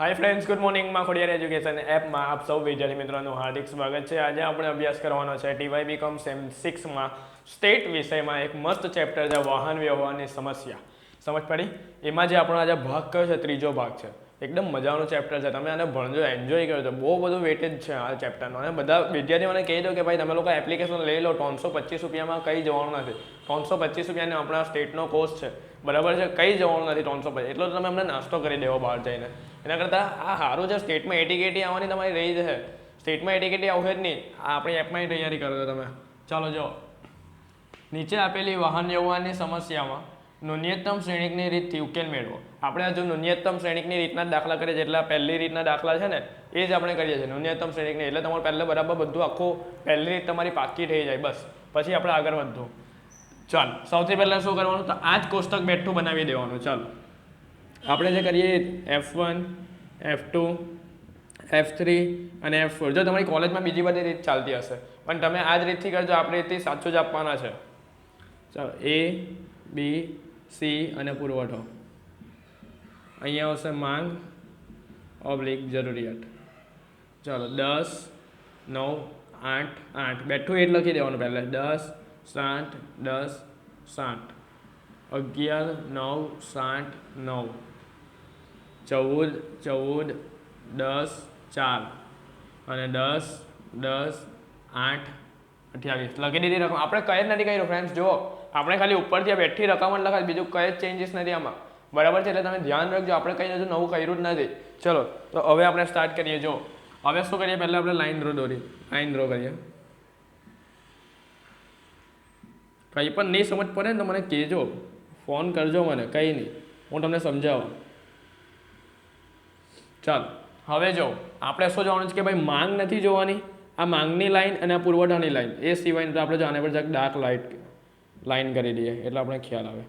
હાય friends good મોર્નિંગમાં Khodiyar education એપમાં આપ સૌ વિદ્યાર્થી મિત્રોનું હાર્દિક સ્વાગત છે. આજે આપણે અભ્યાસ કરવાનો છે ટીવાય બીકોમ સેમ સિક્સમાં સ્ટેટ વિષયમાં એક મસ્ત ચેપ્ટર છે, વાહન વ્યવહારની સમસ્યા. સમજ પડી? એમાં જે આપણો આજે ભાગ કયો છે, ત્રીજો ભાગ છે. એકદમ મજાનું ચેપ્ટર છે. તમે આને ભણજો એન્જોય કરજો બહુ બધું વેટેજ છે આ ચેપ્ટરનો અને બધા વિદ્યાર્થીઓને કહી દો કે ભાઈ, તમે લોકો એપ્લિકેશન લઈ લો, ત્રણસો પચીસ રૂપિયામાં કંઈ જવાનું નથી. ત્રણસો પચીસ રૂપિયાનો આપણા સ્ટેટનો કોર્સ છે. બરાબર છે? કંઈ જવાનું નથી, ત્રણસો પચીસ. એટલો તમે અમને નાસ્તો કરી દેવો બહાર જઈને. એના કરતાં આ સારું છે સ્ટેટમાં એટીકેટી આવવાની તમારી રહી છે. સ્ટેટમાં એટીકેટી આવશે જ નહીં. આ આપણી એપમાં તૈયારી કરો તમે. ચાલો જો. નીચે આપેલી વાહન વ્યવહારની સમસ્યામાં ન્યૂનતમ શ્રેણિકની રીતથી ઉકેલ મેળવો. આપણે જો ન્યૂનતમ શ્રેણિકની રીતના દાખલા કરીએ, જેટલા પહેલી રીતના દાખલા છે ને, એ જ આપણે કરીએ છીએ. ન્યૂનતમ શ્રેણિકની, એટલે તમારું પહેલાં બરાબર બધું આખું પહેલી રીત તમારી પાકી થઈ જાય, બસ. પછી આપણે આગળ વધવું. ચાલ. સૌથી પહેલાં શું કરવાનું? તો આ જ કોષ્ટક બેઠું બનાવી દેવાનું. ચાલો. આપણે જે કરીએ F one F two F three અને એફ ફોર જો તમારી કોલેજમાં બીજી બધી રીત ચાલતી હશે, પણ તમે આ જ રીતથી કરજો, આપણે રીતથી સાચું જ આપવાના છે. ચાલો એ બી સી અને પુરવઠો. અહીંયા આવશે માંગ, ઓબ્લિક જરૂરિયાત. ચાલો, દસ, નવ, આઠ આઠ. બેઠું એટ લખી દેવાનું પહેલાં. દસ, સાઠ દસ, સાઠ. અગિયાર, નવ, સાઠ, નવ. ચૌદ ચૌદ, દસ, ચાર. અને દસ દસ, આઠ, અઠ્યાવીસ. લખી દીધી રકમ. આપણે કઈ જ નથી કર્યું ફ્રેન્ડ્સ જુઓ. આપણે ખાલી ઉપરથી આ બેઠી રકમ જ લખાય. બીજું કઈ જ ચેન્જીસ નથી આમાં. બરાબર છે? એટલે તમે ધ્યાન રાખજો. આપણે કંઈ હજુ નવું કર્યું જ નથી. ચલો, તો હવે આપણે સ્ટાર્ટ કરીએ. જો હવે શું કરીએ? પહેલાં આપણે લાઈન ડ્રો દોરી લાઈન ડ્રો કરીએ. કંઈ પણ નહીં સમજ પડે ને તો મને કહેજો. ફોન કરજો મને. કંઈ નહીં. હું તમને સમજાવું. ચાલ, હવે જો, આપણે શું જોવાનું છે કે ભાઈ માંગ નથી જોવાની? આ માંગની લાઈન અને આ પુરવઠાની લાઈન, એ સિવાય તો આપણે જો આને પર ડાર્ક લાઇટ લાઈન કરી દઈએ, એટલે આપણે ખ્યાલ આવે.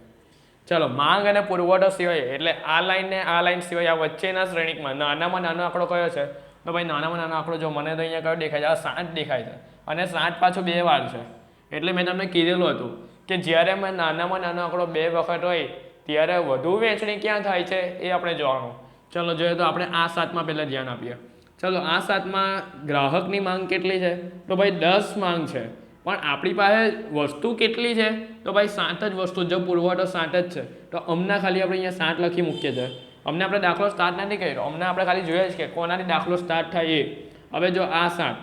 ચાલો, માંગ અને પુરવઠો સિવાય, એટલે આ લાઈન ને આ લાઈન સિવાય આ વચ્ચેના શ્રેણીકમાં, નાનામાં નાનો આંકડો કયો છે? તો ભાઈ નાનામાં નાનો આંકડો જો મને તો અહીંયા કયો દેખાય છે? આ સાત દેખાય છે. અને સાત પાછું બે વાર છે. એટલે મેં તમને કીધેલું હતું કે જ્યારે મેં નાનામાં નાનો આંકડો બે વખત હોય, ત્યારે વધુ વેચણી ક્યાં થાય છે? એ આપણે જોવાનું. ચલો, જોઈએ તો આપણે આ સાતમાં પહેલાં ધ્યાન આપીએ. ચલો, આ સાતમાં ગ્રાહકની માંગ કેટલી છે? તો ભાઈ, દસ માંગ છે. પણ આપણી પાસે વસ્તુ કેટલી છે? તો ભાઈ, સાત જ વસ્તુ. જો પુરવઠો સાત જ છે, તો અમને ખાલી આપણે અહીંયા સાત લખી મૂકીએ છીએ. અમને આપણે દાખલો સ્ટાર્ટ નથી કર્યો. અમને આપણે ખાલી જોઈએ જ કે કોનાથી દાખલો સ્ટાર્ટ થાય એ. હવે જો આ સાત.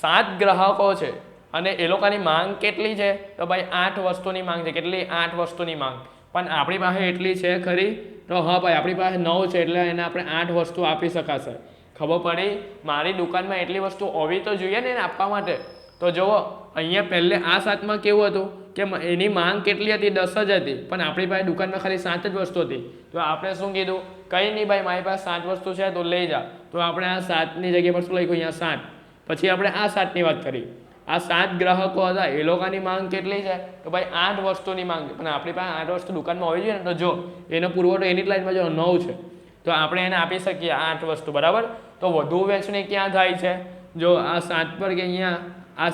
સાત ગ્રાહકો છે અને એ લોકોની માંગ કેટલી છે? તો ભાઈ, આઠ વસ્તુની માંગ છે. કેટલી? આઠ વસ્તુની માંગ. પણ આપણી પાસે એટલી છે ખરી? તો હા ભાઈ, આપણી પાસે નવ છે એટલે એને આપણે આઠ વસ્તુ આપી શકાશે. ખબર પડી? મારી દુકાનમાં એટલી વસ્તુ હોવી તો જોઈએ ને એને આપવા માટે. તો જુઓ, અહીંયા પહેલે આ સાતમાં કેવું હતું? કે એની માંગ કેટલી હતી? દસ જ હતી. પણ આપણી પાસે દુકાનમાં ખાલી સાત જ વસ્તુ હતી. તો આપણે શું કીધું? કંઈ નહીં ભાઈ, મારી પાસે સાત વસ્તુ છે, તો લઈ જા. તો આપણે આ સાતની જગ્યા પર શું લખ્યું? અહીંયા સાત. પછી આપણે આ સાતની વાત કરી. આ સાત ગ્રાહકો હતા, એ લોકોની માંગ કેટલી છે? તો ભાઈ આઠ વસ્તુની માંગ પણ આપણી પાસે આઠ વસ્તુ દુકાનમાં હોવી જોઈએ ને? તો જો, એનો પુરવઠો એની લાઈનમાં જો નવ છે, તો આપણે એને આપી શકીએ આઠ વસ્તુ, બરાબર? તો વધુ વેચણી ક્યાં થાય છે? જો આ સાત પર કે અહીંયા, આ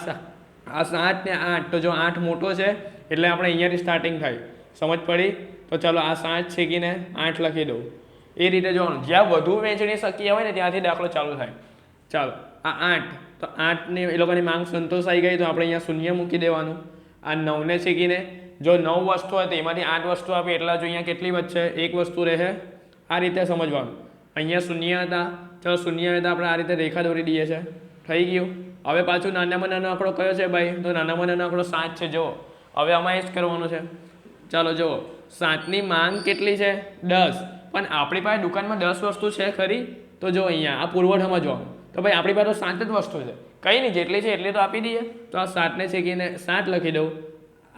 આ સાત ને આઠ, તો જો આઠ મોટો છે, એટલે આપણે અહીંયાથી સ્ટાર્ટિંગ થાય. સમજ પડી? તો ચાલો આ સાત છેકીને આઠ લખી દઉં. એ રીતે જોવાનું જ્યાં વધુ વેચણી શક્ય હોય ને, ત્યાંથી દાખલો ચાલુ થાય. ચાલો, આ આઠ. તો આઠની એ લોકોની માંગ સંતોષાઈ ગઈ, તો આપણે અહીંયા શૂન્ય મૂકી દેવાનું. આ નવને શીખીને જો નવ વસ્તુ હતી એમાંથી આઠ વસ્તુ આપી, એટલા જો અહીંયા કેટલી વચ્ચે એક વસ્તુ રહે. આ રીતે સમજવાનું. અહીંયા શૂન્ય હતા. ચલો શૂન્ય હતા આપણે આ રીતે રેખા દોરી દઈએ છે થઈ ગયું. હવે પાછું નાનામાં નાનો આંકડો કયો છે ભાઈ? તો નાનામાં નાનો આંકડો સાત છે, જુઓ. હવે આમાં એ જ કરવાનું છે. ચાલો, જુઓ. સાતની માંગ કેટલી છે? દસ. પણ આપણી પાસે દુકાનમાં દસ વસ્તુ છે ખરી? તો જો અહીંયા, આ પુરવઠામાં જોવાનું તો ભાઈ, આપણી પાસે સાત જ વસ્તુ છે. કંઈ નહીં, જેટલી છે એટલી તો આપી દઈએ. તો આ સાતને છેકીને સાત લખી દઉં.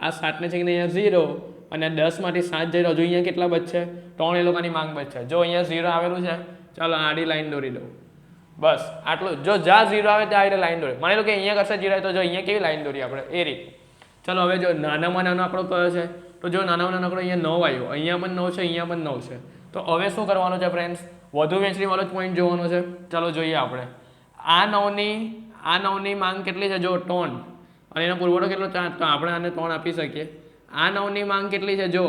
આ સાતને છેકીને અહીંયા ઝીરો અને દસમાંથી સાત જઈ હજુ અહીંયા કેટલા બચશે? ત્રણ એ લોકોની માંગ બચશે. જો અહીંયા ઝીરો આવેલું છે, ચાલો આડી લાઈન દોરી દઉં. બસ, આટલું. જો જ્યાં ઝીરો આવે ત્યાં આવી લાઈન દોરી. માની લો કે અહીંયા કરશે ઝીરો તો જો અહીંયા કેવી લાઈન દોરી આપણે? એ રીતે. ચાલો, હવે જો નાનામાં નાનો આંકડો કયો છે? તો જો નાનામાં નાનો આંકડો અહીંયા નવ આવ્યો. અહીંયા પણ નવ છે, અહીંયા પણ નવ છે. તો હવે શું કરવાનું છે ફ્રેન્ડ્સ વધુ વેચણીવાળો જ પોઈન્ટ જોવાનો છે. ચાલો, જોઈએ આપણે. આ નવની આ નવની માંગ કેટલી છે? જો ટોન અને એનો પુરવઠો કેટલો? ચાર. તો આપણે આને ત્રણ આપી શકીએ. આ નવની માંગ કેટલી છે? જો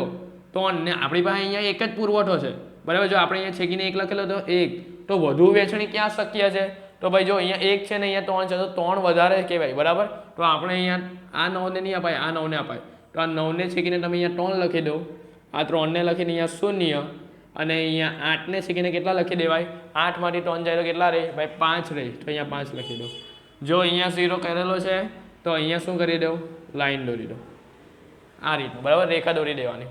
ત્રણ. ને આપણી પાસે અહીંયા એક જ પુરવઠો છે. બરાબર? જો આપણે અહીંયા છેકીને એક લખેલો તો એક. તો વધુ વેચણી ક્યાં શક્ય છે? તો ભાઈ જો અહીંયા એક છે ને અહીંયા ત્રણ છે, તો ત્રણ વધારે કહેવાય. બરાબર? તો આપણે અહીંયા આ નવને નહીં અપાય, આ નવને અપાય. તો આ નવને છેકીને તમે અહીંયા ત્રણ લખી દો. આ ત્રણને લખીને અહીંયા શૂન્ય. અને અહીંયા આઠને શીખીને કેટલા લખી દેવાય? આઠમાંથી ત્રણ જાય તો કેટલા રહે? ભાઈ, પાંચ રહે. તો અહીંયા પાંચ લખી દો. જો અહીંયા ઝીરો કરેલો છે, તો અહીંયા શું કરી દઉં? લાઈન દોરી દો આ રીતનું. બરાબર? રેખા દોરી દેવાની.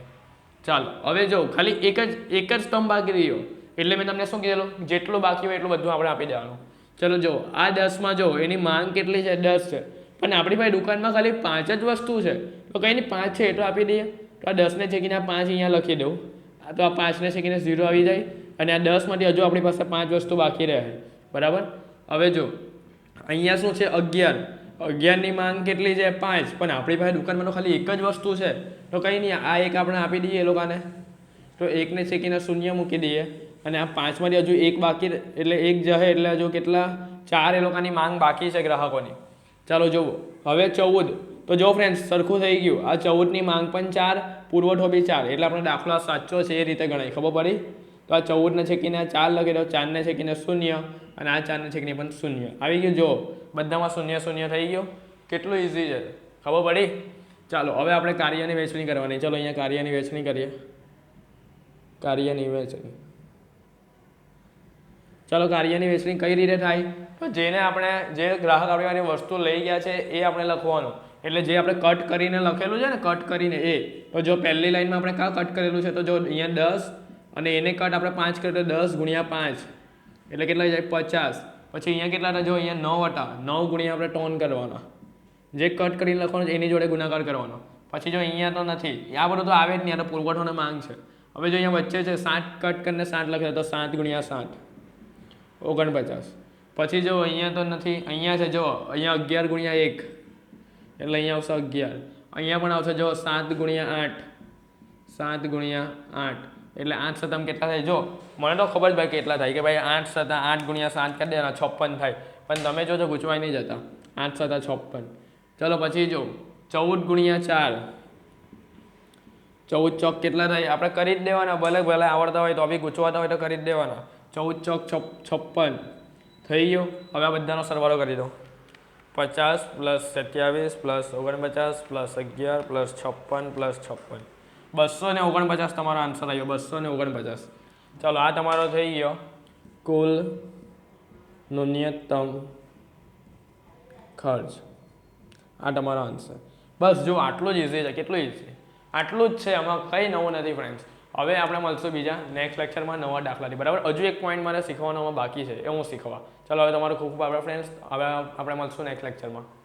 ચાલો, હવે જો, ખાલી એક જ એક જ સ્તંભ બાકી રહ્યો. એટલે મેં તમને શું કીધેલું? જેટલું બાકી હોય એટલું બધું આપણે આપી દેવાનું. ચલો, જો, આ દસમાં જો, એની માંગ કેટલી છે? દસ છે. પણ આપણી પાસે દુકાનમાં ખાલી પાંચ જ વસ્તુ છે. તો કંઈ નહીં, પાંચ છે એટલું આપી દઈએ. તો આ દસને આ પાંચ અહીંયા લખી દઉં. તો આ પાંચને શેકીને ઝીરો આવી જાય અને આ દસમાંથી હજુ આપણી પાસે પાંચ વસ્તુ બાકી રહે. બરાબર? હવે જો, અહીંયા શું છે? અગિયાર. અગિયારની માંગ કેટલી છે? પાંચ. પણ આપણી પાસે દુકાનમાં તો ખાલી એક જ વસ્તુ છે. તો કંઈ નહીં, આ એક આપણે આપી દઈએ એ લોકોને. તો એકને શેકીને શૂન્ય મૂકી દઈએ. અને આ પાંચમાંથી હજુ એક બાકી એટલે એક જશે એટલે હજુ કેટલા? ચાર એ લોકોની માંગ બાકી છે ગ્રાહકોની. ચાલો જુઓ. હવે ચૌદ. તો જો ફ્રેન્ડ્સ સરખું થઈ ગયું. આ ચૌદની માંગ પણ ચાર, પુરવઠો બી ચાર. એટલે આપણે દાખલો સાચો છે એ રીતે ગણાય. ખબર પડી? તો આ ચૌદને છેકીને આ ચાર લખી દો. ચારને છેકીને શૂન્ય અને આ ચારને છેકીને પણ શૂન્ય. આવી ગયું? જો. બધામાં શૂન્ય શૂન્ય થઈ ગયું. કેટલું ઇઝી છે. ખબર પડી? ચાલો, હવે આપણે કાર્યની વહેંચણી કરવાની. ચલો, અહીંયા કાર્યની વહેંચણી કરીએ. કાર્યની વહેંચણી. ચાલો, કાર્યની વહેંચણી કઈ રીતે થાય? તો જેને આપણે જે ગ્રાહક આપણી વસ્તુ લઈ ગયા છે, એ આપણે લખવાનું. એટલે જે આપણે કટ કરીને લખેલું છે ને કટ કરીને એ. તો જો પહેલી લાઈનમાં આપણે કાં કટ કરેલું છે, તો જો અહીંયા દસ અને એને કટ આપણે પાંચ કરીએ તો દસ ગુણ્યા પાંચ. એટલે કેટલા જાય? પચાસ. પછી અહીંયા કેટલા હતા? જો અહીંયા નવ હતા. નવ ગુણ્યા આપણે ટોન કરવાના. જે કટ કરીને લખવાનું છે, એની જોડે ગુણાકાર કરવાનો. પછી જો અહીંયા તો નથી. આ બધું તો આવે જ નહીં, આ તો પુરવઠોને માંગ છે. હવે જો અહીંયા વચ્ચે છે સાત કટ કરીને સાત લખે તો સાત ગુણ્યા સાત. ઓગણપચાસ. પછી જો અહીંયા તો નથી, અહીંયા છે, જો, અહીંયા અગિયાર ગુણ્યા એક. એટલે અહીંયા આવશે અગિયાર. અહીંયા પણ આવશે, જો, સાત ગુણ્યા આઠ. સાત ગુણ્યા આઠ. એટલે આઠ સતમ કેટલા થાય? જો, મને તો ખબર જ ભાઈ કેટલા થાય, કે ભાઈ આઠ સતા આઠ ગુણ્યા સાત કરી દેવાના, છપ્પન થાય. પણ તમે જોજો, ગૂંચવાઈ નહીં જતા. આઠ સતા છપ્પન. ચલો, પછી જો, ચૌદ ગુણ્યા ચાર. ચૌદ ચોક કેટલા થાય? આપણે કરી જ દેવાના, ભલે ભલે આવડતા હોય તો બી ગૂંચવાતા હોય તો કરી જ દેવાના. ચૌદ ચોક છપ, છપ્પન. થઈ ગયો. હવે આ બધાનો સરવાળો કરી દો પચાસ પ્લસ સત્યાવીસ પ્લસ ઓગણપચાસ પ્લસ અગિયાર પ્લસ છપ્પન પ્લસ છપ્પન. બસો ને ઓગણપચાસ તમારો આન્સર આવ્યો બસો ને ઓગણપચાસ. ચાલો, આ તમારો થઈ ગયો. કુલ ન્યૂનતમ ખર્ચ. આ તમારો આન્સર બસ, જો આટલું જ ઇઝી છે, કેટલું ઇઝી આટલું જ છે, આમાં કંઈ નવું નથી ફ્રેન્ડ્સ હવે આપણે મળશું બીજા નેક્સ્ટ લેક્ચરમાં નવા દાખલાથી. બરાબર? હજુ એક પોઈન્ટ મારે શીખવાનો બાકી છે, એ હું શીખવા. ચાલો, હવે તમારો ખૂબ ખૂબ આપણા ફ્રેન્ડ્સ હવે આપણે મળશું નેક્સ્ટ લેક્ચરમાં